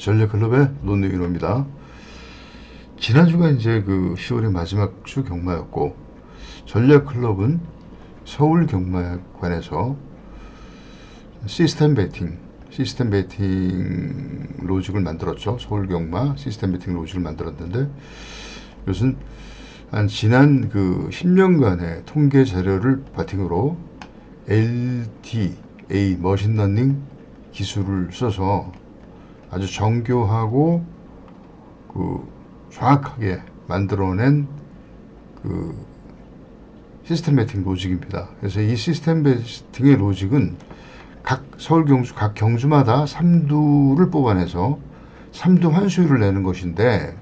전략클럽의 논리기로입니다. 지난주가 이제 그 10월의 마지막 주 경마였고 전략클럽은 서울 경마관에서 시스템 베팅, 시스템 베팅 로직을 만들었죠. 서울 경마 시스템 베팅 로직을 만들었는데 이것은 한 지난 그 10년간의 통계 자료를 바탕으로 LTA 머신러닝 기술을 써서 아주 정교하고 그 정확하게 만들어낸 그 시스템매팅 로직입니다. 그래서 이 시스템매팅의 로직은 각 서울 경주 각 경주마다 3두를 뽑아내서 3두 환수율을 내는 것인데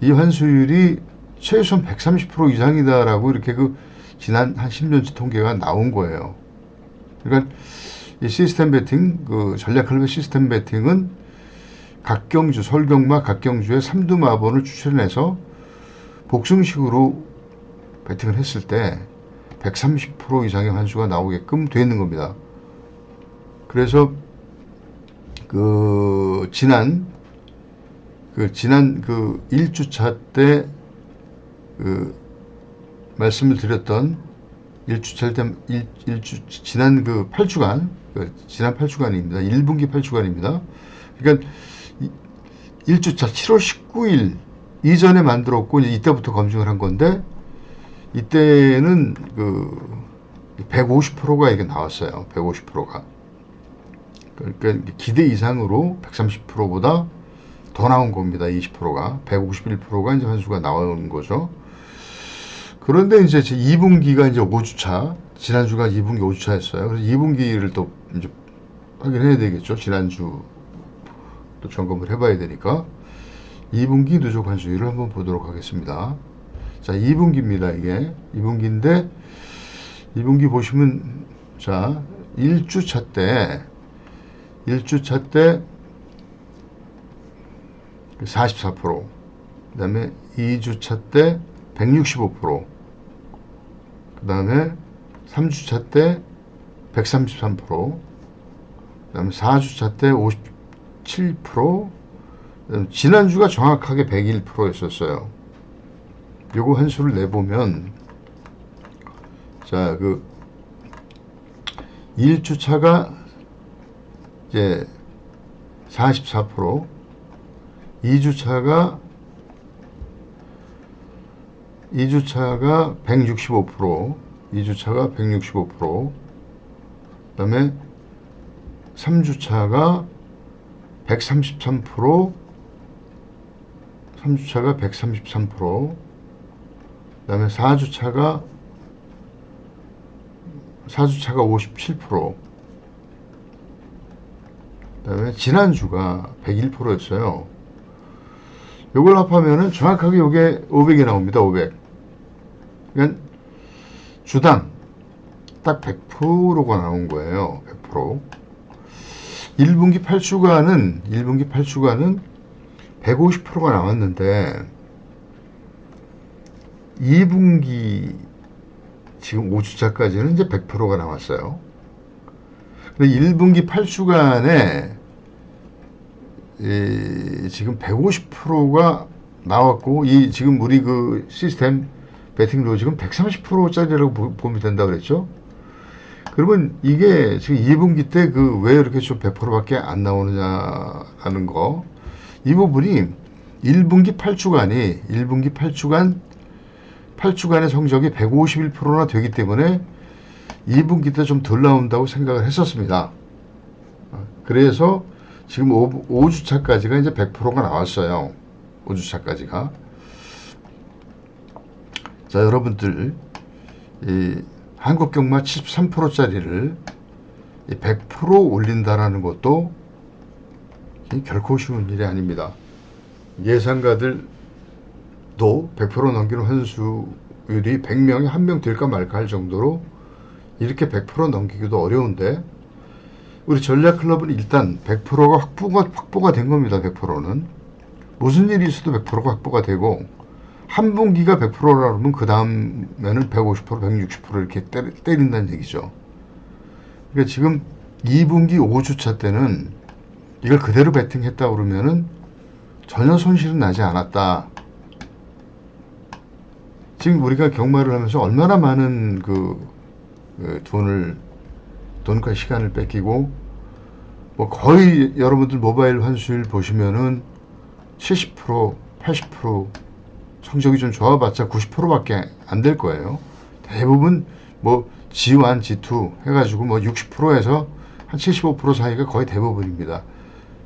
이 환수율이 최소한 130% 이상이다라고 이렇게 그 지난 한 10년치 통계가 나온 거예요. 그러니까 이 시스템 배팅, 그 전략 클럽의 시스템 배팅은 각경주, 설경마 각경주의 3두 마번을 추천해서 복승식으로 배팅을 했을 때 130% 이상의 환수가 나오게끔 되어 있는 겁니다. 그래서 그 지난 그 지난 그 1주차 때 그 말씀을 드렸던 1주차 때 1, 1주 지난 그 8주간 그 지난 8주간입니다. 1분기 8주간입니다. 그러니까 1주차 7월 19일 이전에 만들었고 이때부터 검증을 한 건데 이때는 그 150%가 이게 나왔어요. 150%가. 그러니까 기대 이상으로 130%보다 더 나온 겁니다. 20%가. 151%가 이제 환수가 나오는 거죠. 그런데 이제 2분기가 이제 5주차, 지난주가 2분기 5주차였어요. 그래서 2분기를 또 이제 확인해야 되겠죠. 지난주 또 점검을 해봐야 되니까. 2분기 누적 환수율을 한번 보도록 하겠습니다. 자, 2분기입니다, 이게. 2분기인데, 2분기 보시면, 자, 1주차 때, 1주차 때 44%, 그 다음에 2주차 때 165%, 그 다음에 3주차 때 133%, 그 다음에 4주차 때 57%, 지난주가 정확하게 101%였었어요. 요거 한 수를 내보면, 자, 그, 1주차가 이제 44%, 2주차가 2주차가 165%, 2주차가 165%, 그 다음에 3주차가 133%, 3주차가 133%, 그 다음에 4주차가 4주차가 57%, 그 다음에 지난주가 101%였어요. 요걸 합하면은 정확하게 요게 500이 나옵니다. 500. 그러니까 주당 딱 100%가 나온 거예요. 100%. 1분기 8주간은 1분기 8주간은 150%가 나왔는데 2분기 지금 5주차까지는 이제 100%가 나왔어요. 근데 1분기 8주간에 이 지금 150%가 나왔고 이 지금 우리 그 시스템 배팅 로직은 130%짜리라고 보면 된다 그랬죠. 그러면 이게 지금 2분기 때 그 왜 이렇게 좀 100%밖에 안 나오느냐라는 거. 이 부분이 1분기 8주간이 1분기 8주간 8주간의 성적이 151%나 되기 때문에 2분기 때 좀 덜 나온다고 생각을 했었습니다. 그래서 지금 5, 주차까지가 이제 100%가 나왔어요. 5주차까지가. 자, 여러분들, 이 한국 경마 73%짜리를 100% 올린다라는 것도 결코 쉬운 일이 아닙니다. 예상가들도 100% 넘기는 환수율이 100명에 한명 될까 말까 할 정도로 이렇게 100% 넘기기도 어려운데 우리 전략클럽은 일단 100%가 확보가, 확보가 된 겁니다. 100%는. 무슨 일이 있어도 100%가 확보가 되고 한 분기가 100%라 그러면 그 다음에는 150%, 160% 이렇게 때린다는 얘기죠. 그러니까 지금 2분기 5주차 때는 이걸 그대로 베팅했다 그러면은 전혀 손실은 나지 않았다. 지금 우리가 경마를 하면서 얼마나 많은 그, 그 돈을 돈과 시간을 뺏기고 뭐 거의 여러분들 모바일 환수율 보시면은 70% 80% 성적이 좀 좋아봤자 90%밖에 안 될 거예요. 대부분 뭐 G1, G2 해가지고 뭐 60%에서 한 75% 사이가 거의 대부분입니다.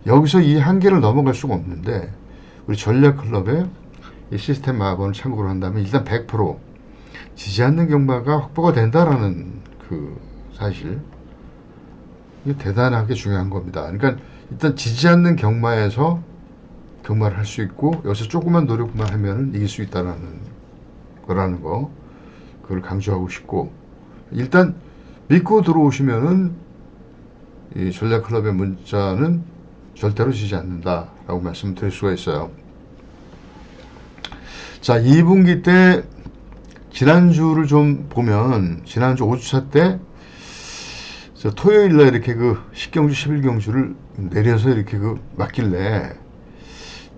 여기서 이 한계를 넘어갈 수가 없는데 우리 전략클럽의 이 시스템 마법을 참고로 한다면 일단 100% 지지 않는 경마가 확보가 된다라는 그 사실 이게 대단하게 중요한 겁니다. 그러니까 일단 지지 않는 경마에서 경마를 할 수 있고 여기서 조그만 노력만 하면은 이길 수 있다라는 거라는 거 그걸 강조하고 싶고 일단 믿고 들어오시면은 이 전략클럽의 문자는 절대로 지지 않는다라고 말씀드릴 수가 있어요. 자, 2분기 때 지난주를 좀 보면 지난주 5주차 때 토요일 날 이렇게 그 10경주, 11경주를 내려서 이렇게 그 맞길래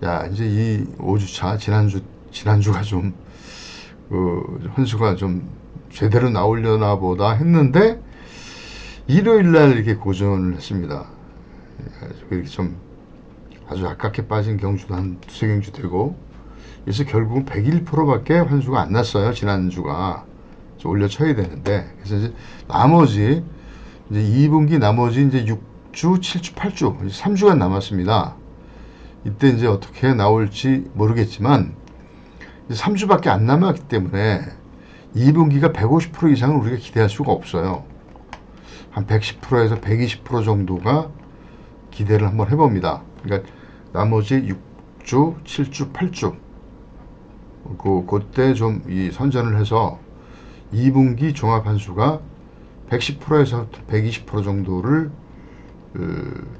야, 이제 이 5주차 지난주 지난주가 좀 그 헌수가 좀 제대로 나오려나 보다 했는데 일요일 날 이렇게 고전을 했습니다. 이렇게 좀 아주 아깝게 빠진 경주도 한 두세 경주 되고 그래서 결국은 101%밖에 환수가 안 났어요. 지난주가 올려쳐야 되는데 그래서 이제 나머지 이제 2분기 나머지 이제 6주, 7주, 8주 3주간 남았습니다. 이때 이제 어떻게 나올지 모르겠지만 3주밖에 안 남았기 때문에 2분기가 150% 이상은 우리가 기대할 수가 없어요. 한 110%에서 120% 정도가 기대를 한번 해봅니다. 그러니까 나머지 6주, 7주, 8주 그 그때 좀 이 선전을 해서 2분기 종합 한수가 110%에서 120% 정도를 그,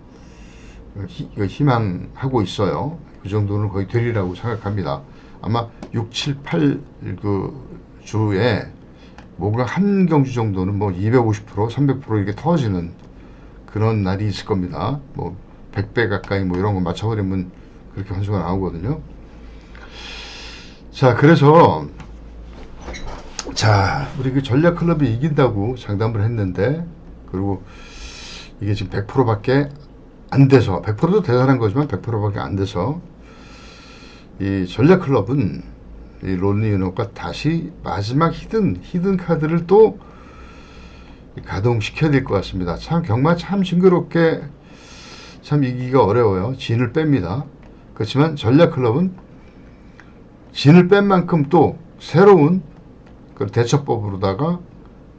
희, 희망하고 있어요. 그 정도는 거의 되리라고 생각합니다. 아마 6, 7, 8 그 주에 뭔가 한 경주 정도는 뭐 250%, 300% 이렇게 터지는 그런 날이 있을 겁니다. 뭐 100배 가까이 뭐 이런 거 맞춰버리면 그렇게 환수가 나오거든요. 자, 그래서 자, 우리 그 전략 클럽이 이긴다고 장담을 했는데 그리고 이게 지금 100%밖에 안 돼서 100%도 대단한 거지만 100%밖에 안 돼서 이 전략 클럽은 이 론리 유노가 다시 마지막 히든 히든 카드를 또 가동시켜야 될 것 같습니다. 참 경마 참 징그럽게 참 이기기가 어려워요. 진을 뺍니다. 그렇지만 전략 클럽은 진을 뺀 만큼 또 새로운 그 대처법으로다가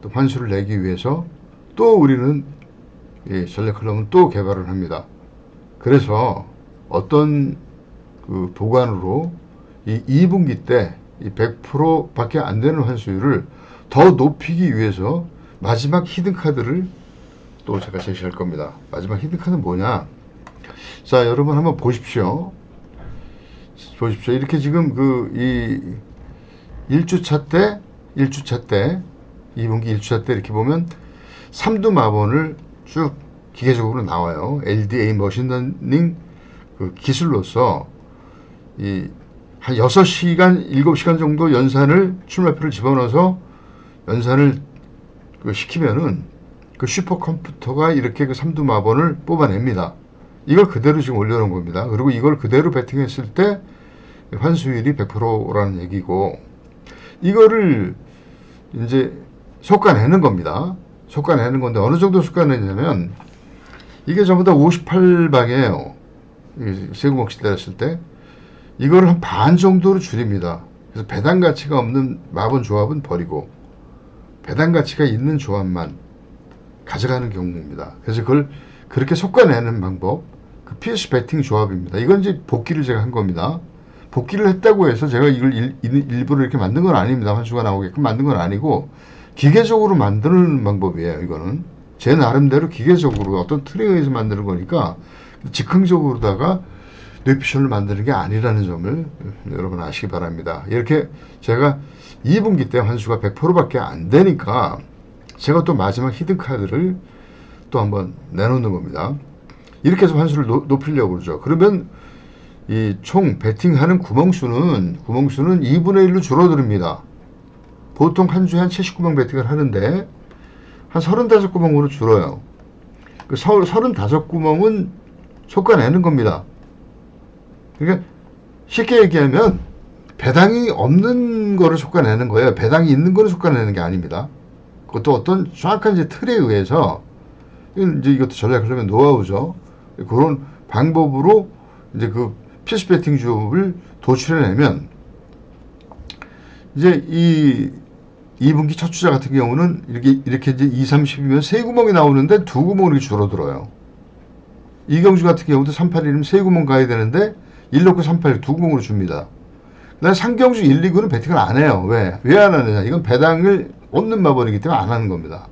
또 환수를 내기 위해서 또 우리는 예, 전략 클럽은 또 개발을 합니다. 그래서 어떤 그 도관으로 이 2분기 때이 100%밖에 안 되는 환수율을 더 높이기 위해서 마지막 히든 카드를 또 제가 제시할 겁니다. 마지막 히든 카드는 뭐냐? 자, 여러분 한번 보십시오. 보십시오. 이렇게 지금 그 이 1주차 때 1주차 때 2분기 1주차 때 이렇게 보면 삼두 마번을 쭉 기계적으로 나와요. LDA 머신러닝 그 기술로서 이 한 6시간, 7시간 정도 연산을 출마표를 집어넣어서 연산을 그 시키면은 그 슈퍼컴퓨터가 이렇게 그 삼두 마번을 뽑아냅니다. 이걸 그대로 지금 올려놓은 겁니다. 그리고 이걸 그대로 베팅했을 때 환수율이 100%라는 얘기고 이거를 이제 속가내는 겁니다. 속가내는 건데 어느 정도 속가내냐면 이게 전부 다 58방이에요. 세구먹시 때렸을 때 이거를 한반 정도로 줄입니다. 그래서 배당 가치가 없는 마번 조합은 버리고 배당 가치가 있는 조합만 가져가는 경우입니다. 그래서 그걸 그렇게 섞어내는 방법, 그 PS 배팅 조합입니다. 이건 이제 복귀를 제가 한 겁니다. 복귀를 했다고 해서 제가 이걸 일, 일 부러 이렇게 만든 건 아닙니다. 환수가 나오게끔 만든 건 아니고 기계적으로 만드는 방법이에요. 이거는 제 나름대로 기계적으로 어떤 틀에 의해서 만드는 거니까 즉흥적으로다가 뇌피션을 만드는 게 아니라는 점을 여러분 아시기 바랍니다. 이렇게 제가 2분기 때 환수가 100%밖에 안 되니까 제가 또 마지막 히든 카드를 또 한번 내놓는 겁니다. 이렇게 해서 환수를 노, 높이려고 그러죠. 그러면 이 총 배팅하는 구멍수는 구멍수는 2분의 1로 줄어듭니다. 보통 한 주에 한 79명 배팅을 하는데 한 35구멍으로 줄어요. 그 35구멍은 솎아내는 겁니다. 그러니까 쉽게 얘기하면 배당이 없는 거를 솎아내는 거예요. 배당이 있는 거를 솎아내는 게 아닙니다. 그것도 어떤 정확한 이제 틀에 의해서 이제 이것도 전략 흐르면 노하우죠. 그런 방법으로 이제 그 필수 배팅 주업을 도출해내면 이제 이 2분기 첫 주자 같은 경우는 이렇게 이렇게 이제 2, 30이면 세 구멍이 나오는데 두 구멍이 줄어들어요. 이경주 같은 경우도 38이면 세 구멍 가야 되는데 1 넣고 38, 두 구멍으로 줍니다. 그다음에 상경주 1, 2구는 배팅을 안 해요. 왜? 왜 안 하느냐? 이건 배당을 얻는 마번이기 때문에 안 하는 겁니다.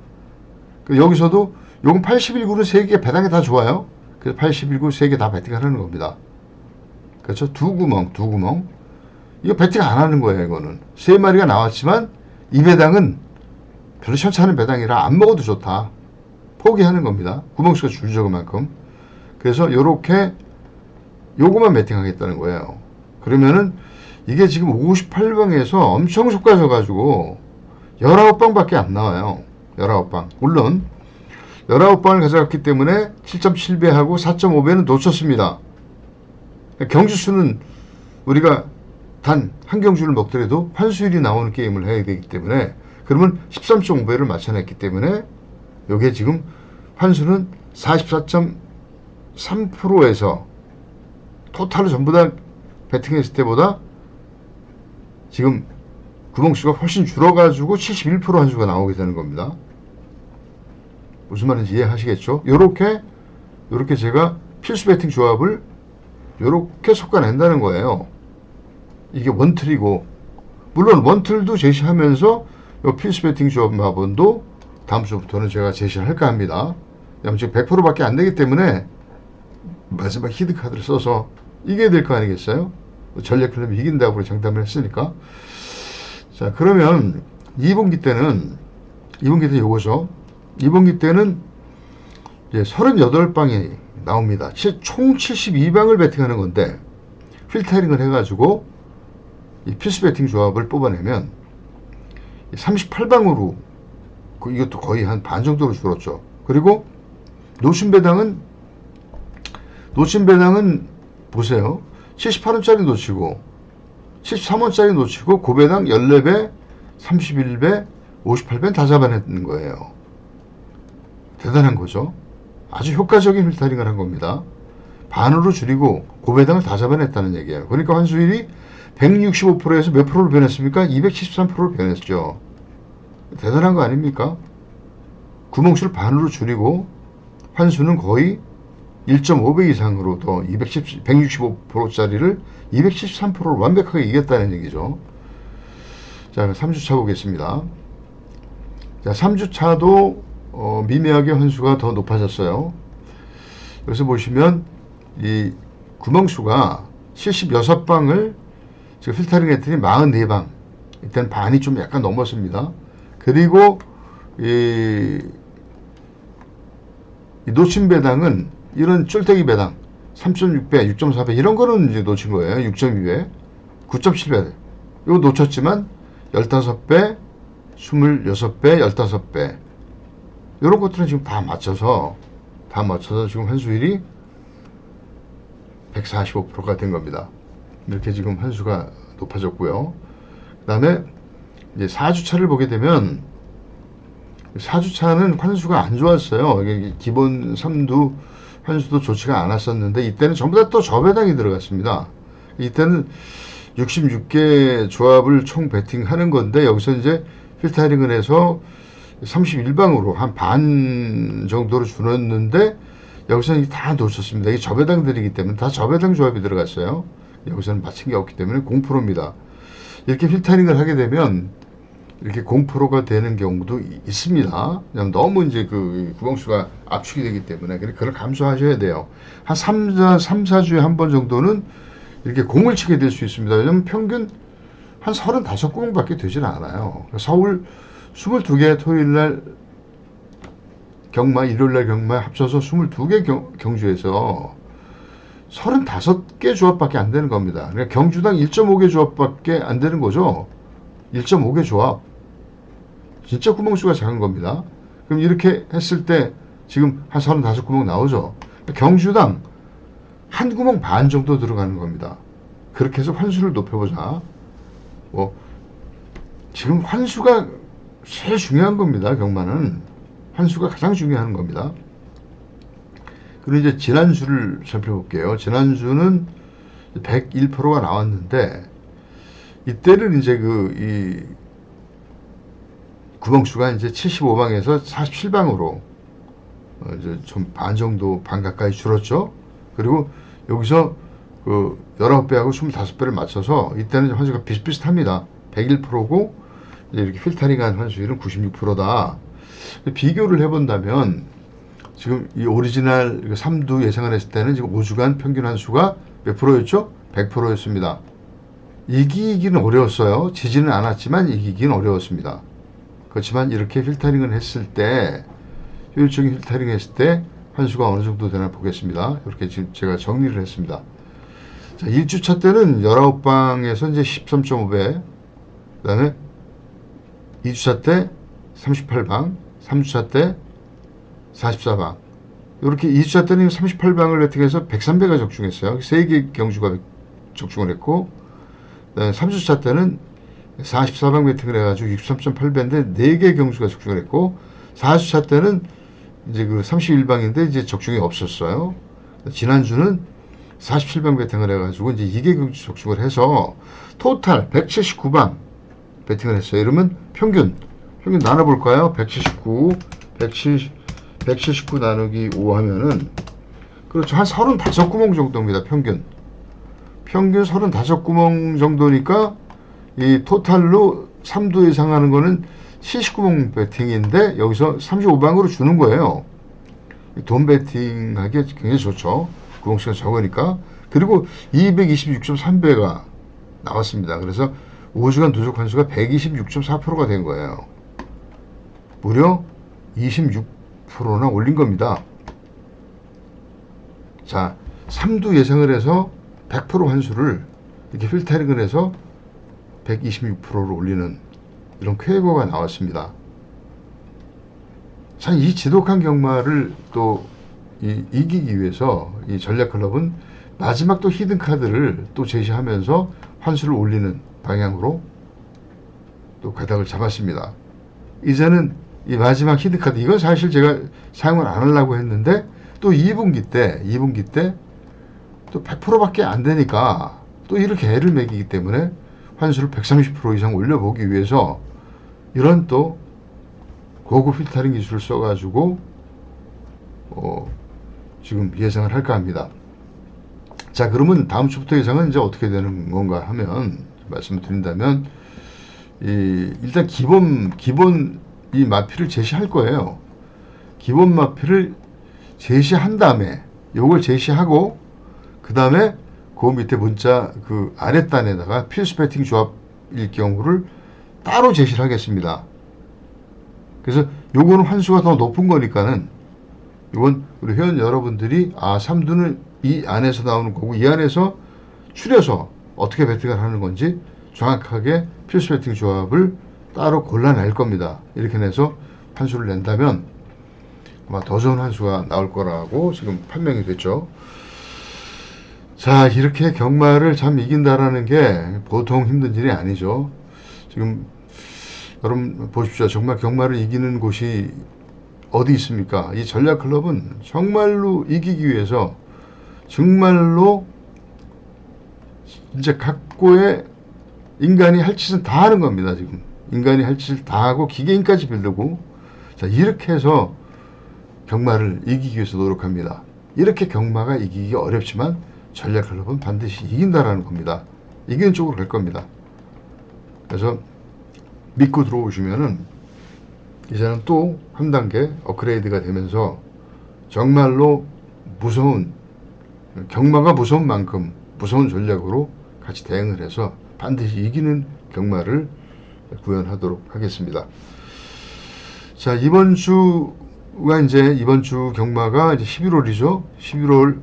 그 여기서도 요건 81구는 3개 배당이 다 좋아요. 그래서 81구 3개 다 배팅하는 겁니다. 그렇죠? 두 구멍, 두 구멍. 이거 배팅 안 하는 거예요, 이거는. 세 마리가 나왔지만 이 배당은 별로 시원치 않은 배당이라 안 먹어도 좋다. 포기하는 겁니다. 구멍수가 줄죠, 그만큼. 그래서 요렇게 요거만 배팅하겠다는 거예요. 그러면은 이게 지금 58방에서 엄청 속가져가지고 19방밖에 안 나와요. 19방. 물론 19방을 가져갔기 때문에 7.7배하고 4.5배는 놓쳤습니다. 경주수는 우리가 단 한 경주를 먹더라도 환수율이 나오는 게임을 해야 되기 때문에 그러면 13.5배를 맞춰냈기 때문에 요게 지금 환수는 44.3%에서 토탈로 전부 다 배팅했을 때보다 지금 구멍수가 훨씬 줄어가지고 71% 한수가 나오게 되는 겁니다. 무슨 말인지 이해하시겠죠? 요렇게 제가 필수 배팅 조합을 요렇게 솎아낸다는 거예요. 이게 원틀이고 물론 원틀도 제시하면서 요 필수 배팅 조합 마번도 다음 주부터는 제가 제시를 할까 합니다. 왜냐면 지금 100%밖에 안 되기 때문에 마지막 히드 카드를 써서 이겨야 될 거 아니겠어요? 전략 클럽이 이긴다고 장담을 했으니까. 자, 그러면 2분기 때는 2분기 때 요거죠. 2분기 때는 이제 38방이 나옵니다. 총 72방을 배팅하는 건데 필터링을 해가지고 이 필수 배팅 조합을 뽑아내면 38방으로 그 이것도 거의 한 반 정도로 줄었죠. 그리고 노신 배당은 노신 배당은 보세요. 78원짜리 놓치고 73원짜리 놓치고 고배당 14배, 31배, 58배 다 잡아냈는 거예요. 대단한 거죠. 아주 효과적인 필터링을 한 겁니다. 반으로 줄이고 고배당을 다 잡아냈다는 얘기예요. 그러니까 환수율이 165%에서 몇 프로로 변했습니까? 273%로 변했죠. 대단한 거 아닙니까? 구멍수를 반으로 줄이고 환수는 거의 1.5배 이상으로 더 210, 165%짜리를 273%로 완벽하게 이겼다는 얘기죠. 자, 3주차 보겠습니다. 자, 3주차도 어, 미묘하게 환수가 더 높아졌어요. 여기서 보시면 이 구멍수가 76방을 지금 필터링 했더니 44방 일단 반이 좀 약간 넘었습니다. 그리고 이, 이 놓친 배당은 이런 쫄대기 배당 3.6배, 6.4배 이런 거는 이제 놓친 거예요. 6.2배, 9.7배 이거 놓쳤지만 15배, 26배, 15배 이런 것들은 지금 다 맞춰서 다 맞춰서 지금 환수율이 145%가 된 겁니다. 이렇게 지금 환수가 높아졌고요. 그 다음에 이제 4주차를 보게 되면 4주차는 환수가 안 좋았어요. 기본 3두 환수도 좋지가 않았었는데 이때는 전부 다 또 저배당이 들어갔습니다. 이때는 66개 조합을 총 배팅하는 건데 여기서 이제 필터링을 해서 31방으로 한 반 정도로 줄었는데 여기서는 다 놓쳤습니다. 이게 저배당들이기 때문에 다 저배당 조합이 들어갔어요. 여기서는 맞힌 게 없기 때문에 0%입니다. 이렇게 필터링을 하게 되면 이렇게 공프로가 되는 경우도 있습니다. 그냥 너무 이제 그 구멍수가 압축이 되기 때문에 그걸 감수하셔야 돼요. 한 3, 4, 3, 4주에 한 번 정도는 이렇게 공을 치게 될 수 있습니다. 왜냐면 평균 한 35구멍밖에 되질 않아요. 서울 22개 토요일 날 경마, 일요일날 경마 합쳐서 22개 경, 경주에서 35개 조합밖에 안 되는 겁니다. 그러니까 경주당 1.5개 조합밖에 안 되는 거죠. 1.5개 조합. 진짜 구멍수가 작은 겁니다. 그럼 이렇게 했을 때 지금 한 35구멍 나오죠. 경주당 한 구멍 반 정도 들어가는 겁니다. 그렇게 해서 환수를 높여보자. 뭐 지금 환수가 제일 중요한 겁니다. 경마는 환수가 가장 중요한 겁니다. 그리고 이제 지난주를 살펴볼게요. 지난주는 101%가 나왔는데 이때는 이제 그 이 구멍수가 이제 75방에서 47방으로 어 이제 좀반 정도 반 가까이 줄었죠. 그리고 여기서 그 19배하고 25배를 맞춰서 이때는 환수가 비슷비슷합니다. 101%고 이렇게 필터링한 환수율은 96%다. 비교를 해본다면 지금 이 오리지널 3두 예상을 했을 때는 지금 5주간 평균 환수가 몇 프로였죠? 100%였습니다. 이기기는 어려웠어요. 지지는 않았지만 이기기는 어려웠습니다. 그렇지만 이렇게 필터링을 했을 때 효율적인 필터링 했을 때 환수가 어느 정도 되나 보겠습니다. 이렇게 지금 제가 정리를 했습니다. 자, 1주차 때는 19방에서 이제 13.5배, 그 다음에 2주차 때 38방, 3주차 때 44방. 이렇게 2주차 때는 38방을 배팅해서 103배가 적중했어요. 3개 경주가 적중을 했고, 그다음에 3주차 때는 44방 배팅을 해가지고 63.8배인데 4개 경주가 적중을 했고, 4주차 때는 이제 그 31방인데 이제 적중이 없었어요. 지난주는 47방 배팅을 해가지고 이제 2개 경주 적중을 해서 토탈 179방 배팅을 했어요. 이러면 평균, 평균 나눠볼까요? 179, 170, 179 나누기 5 하면은, 그렇죠. 한 35구멍 정도입니다. 평균. 평균 35구멍 정도니까, 이 토탈로 3도 이상 하는 거는 79구멍 배팅인데, 여기서 35방으로 주는 거예요. 돈 배팅하기 굉장히 좋죠. 구멍수가 적으니까. 그리고 226.3배가 나왔습니다. 그래서 5주간 누적 환수가 126.4%가 된 거예요. 무려 26%나 올린 겁니다. 자, 3두 예상을 해서 100% 환수를 이렇게 필터링을 해서 126%로 올리는 이런 쾌거가 나왔습니다. 참, 이 지독한 경마를 또 이, 이기기 위해서 이 전략클럽은 마지막 또 히든 카드를 또 제시하면서 환수를 올리는 방향으로 또 가닥을 잡았습니다. 이제는 이 마지막 히든카드 이건 사실 제가 사용을 안 하려고 했는데 또 2분기 때 2분기 때 또 100%밖에 안 되니까 또 이렇게 애를 매기기 때문에 환수를 130% 이상 올려보기 위해서 이런 또 고급 필터링 기술을 써가지고 어 지금 예상을 할까 합니다. 자 그러면 다음 주부터 예상은 이제 어떻게 되는 건가 하면 말씀을 드린다면 이 일단 기본 기본 이 마피를 제시할 거예요. 기본 마피를 제시한 다음에 요걸 제시하고 그 다음에 그 밑에 문자 그 아랫단에다가 필수 배팅 조합일 경우를 따로 제시를 하겠습니다. 그래서 요거는 환수가 더 높은 거니까는 이건 우리 회원 여러분들이 아 3두는 이 안에서 나오는 거고 이 안에서 추려서 어떻게 배팅을 하는 건지 정확하게 필수 배팅 조합을 따로 골라낼 겁니다. 이렇게 내서 환수를 낸다면 아마 더 좋은 환수가 나올 거라고 지금 판명이 됐죠. 자, 이렇게 경마를 참 이긴다라는 게 보통 힘든 일이 아니죠. 지금 여러분 보십시오. 정말 경마를 이기는 곳이 어디 있습니까? 이 전략클럽은 정말로 이기기 위해서 정말로 이제 각고의 인간이 할 짓은 다 하는 겁니다. 지금 인간이 할 짓을 다 하고 기계인까지 빌리고 자 이렇게 해서 경마를 이기기 위해서 노력합니다. 이렇게 경마가 이기기 어렵지만 전략 클럽은 반드시 이긴다라는 겁니다. 이기는 쪽으로 갈 겁니다. 그래서 믿고 들어오시면은 이제는 또 한 단계 업그레이드가 되면서 정말로 무서운 경마가 무서운 만큼 무서운 전략으로 같이 대응을 해서 반드시 이기는 경마를 구현하도록 하겠습니다. 자 이번 주 이제 이번 주 경마가 이제 11월이죠. 11월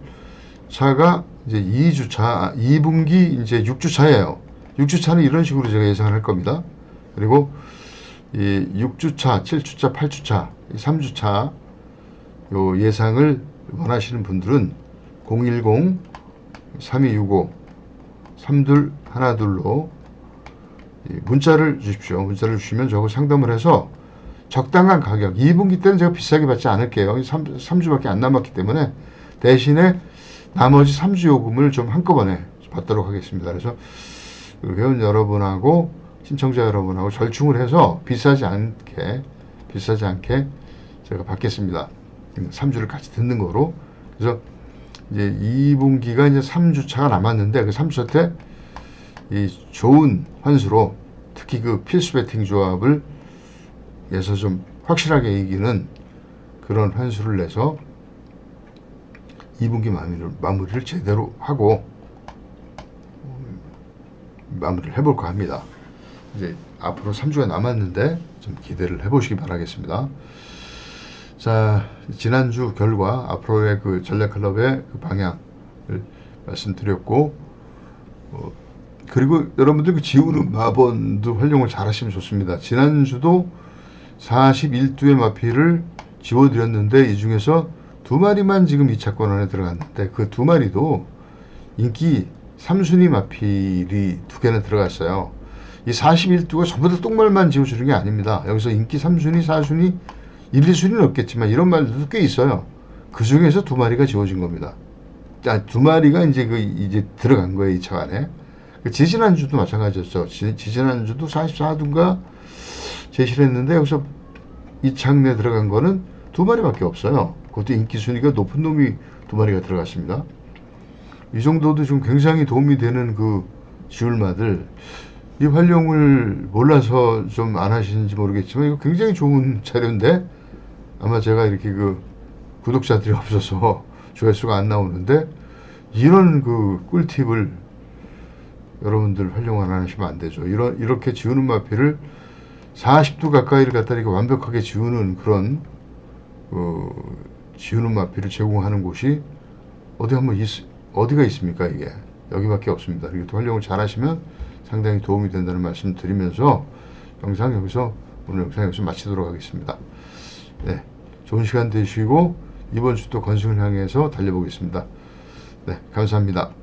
차가 이제 2주차, 2분기 이제 6주차예요. 6주차는 이런 식으로 제가 예상을 할 겁니다. 그리고 이 6주차, 7주차, 8주차, 3주차 요 예상을 원하시는 분들은 010 3265 3212로 문자를 주십시오. 문자를 주시면 저거 상담을 해서 적당한 가격, 2분기 때는 제가 비싸게 받지 않을게요. 3, 3주밖에 안 남았기 때문에 대신에 나머지 3주 요금을 좀 한꺼번에 받도록 하겠습니다. 그래서 회원 여러분하고 신청자 여러분하고 절충을 해서 비싸지 않게 비싸지 않게 제가 받겠습니다. 3주를 같이 듣는 거로. 그래서 이제 2분기가 이제 3주차가 남았는데 그 3주차 때 이 좋은 환수로 특히 그 필수 배팅 조합을 에서 좀 확실하게 이기는 그런 환수를 내서 2분기 마무리를, 마무리를 제대로 하고 음, 마무리를 해볼까 합니다. 이제 앞으로 3주가 남았는데 좀 기대를 해보시기 바라겠습니다. 자, 지난주 결과 앞으로의 그 전략클럽의 그 방향을 말씀드렸고, 어, 그리고 여러분들 그 지우는 마번도 활용을 잘 하시면 좋습니다. 지난주도 41두의 마피를 지워드렸는데 이 중에서 두 마리만 지금 2차권 안에 들어갔는데 그 두 마리도 인기 3순위 마필이 두 개나 들어갔어요. 이 41두가 전부 다 똥말만 지워주는 게 아닙니다. 여기서 인기 3순위, 4순위, 1, 2순위는 없겠지만 이런 말들도 꽤 있어요. 그 중에서 두 마리가 지워진 겁니다. 자, 두 마리가 이제 그 이제 들어간 거예요, 이 차 안에. 그 지지난주도 마찬가지였죠. 지, 지난주도 44두인가 제시를 했는데 여기서 이 장내 들어간 거는 두 마리밖에 없어요. 그것도 인기 순위가 높은 놈이 두 마리가 들어갔습니다. 이 정도도 좀 굉장히 도움이 되는 그 지울마들 이 활용을 몰라서 좀 안 하시는지 모르겠지만 이거 굉장히 좋은 자료인데 아마 제가 이렇게 그 구독자들이 없어서 조회수가 안 나오는데 이런 그 꿀팁을 여러분들 활용 안 하시면 안 되죠. 이런 이렇게 지우는 마피를 40도 가까이를 갖다 이렇게 완벽하게 지우는 그런 어, 지우는 마피를 제공하는 곳이 어디 한번 있, 어디가 있습니까 이게 여기밖에 없습니다. 이것도 활용을 잘 하시면 상당히 도움이 된다는 말씀 드리면서 영상 여기서 오늘 영상 여기서 마치도록 하겠습니다. 네, 좋은 시간 되시고 이번 주또 건승을 향해서 달려보겠습니다. 네, 감사합니다.